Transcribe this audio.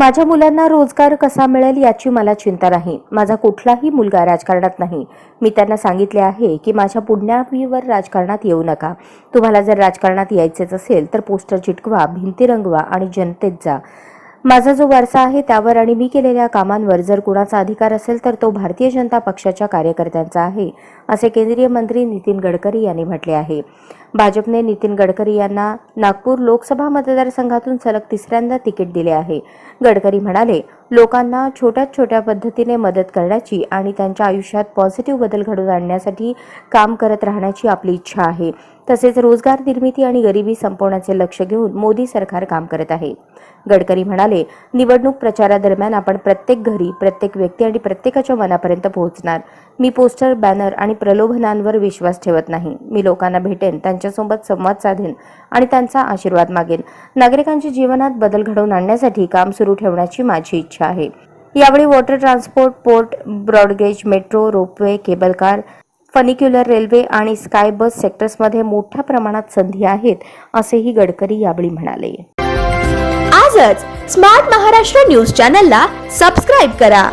माझ्या मुलांना रोजगार कसा मिळेल याची मला चिंता नाही. माझा कुठलाही मुलगा राजकारणात नाही. मी त्यांना सांगितले आहे की माझ्या पुण्यावीवर राजकारणात येऊ नका. तुम्हाला जर राजकारणात यायचेच असेल तर पोस्टर चिटकवा भिंती रंगवा आणि जनतेत जा. माझा जो वारसा आहे त्यावर आणि मी केलेल्या कामांवर जर कुणाचा अधिकार असेल तर तो भारतीय जनता पक्षाच्या कार्यकर्त्यांचा आहे असे केंद्रीय मंत्री नितीन गडकरी यांनी म्हटले आहे. भाजपने नितीन गडकरी यांना नागपूर लोकसभा मतदारसंघातून सलग तिसऱ्यांदा तिकीट दिले आहे. गडकरी म्हणाले लोकांना छोट्या छोट्या पद्धतीने मदत करण्याची आणि त्यांच्या आयुष्यात पॉझिटिव्ह बदल घडवून आणण्यासाठी काम करत राहण्याची आपली इच्छा आहे. तसेच रोजगार निर्मिती आणि गरिबी संपवण्याचे लक्ष घेऊन मोदी सरकार काम करत आहे. गडकरी म्हणाले निवडणूक प्रचारादरम्यान आपण प्रत्येक घरी प्रत्येक व्यक्ती आणि प्रत्येकाच्या मनापर्यंत पोहोचणार. मी पोस्टर बॅनर आणि प्रलोभनांवर विश्वास ठेवत नाही. मी लोकांना भेटेन त्यांच्यासोबत संवाद साधेन आणि त्यांचा आशीर्वाद मागेन. नागरिकांच्या जीवनात बदल घडवून आणण्यासाठी काम सुरू ठेवण्याची माझी इच्छा आहे. यावेळी water transport port broad gauge metro ropeway cable car funicular railway आणि स्काय बस सेक्टर्समध्ये मोठ्या प्रमाणात संधी आहेत असेही गडकरी यावेळी म्हणाले. आजच स्मार्ट महाराष्ट्र न्यूज चॅनलला सबस्क्राईब करा.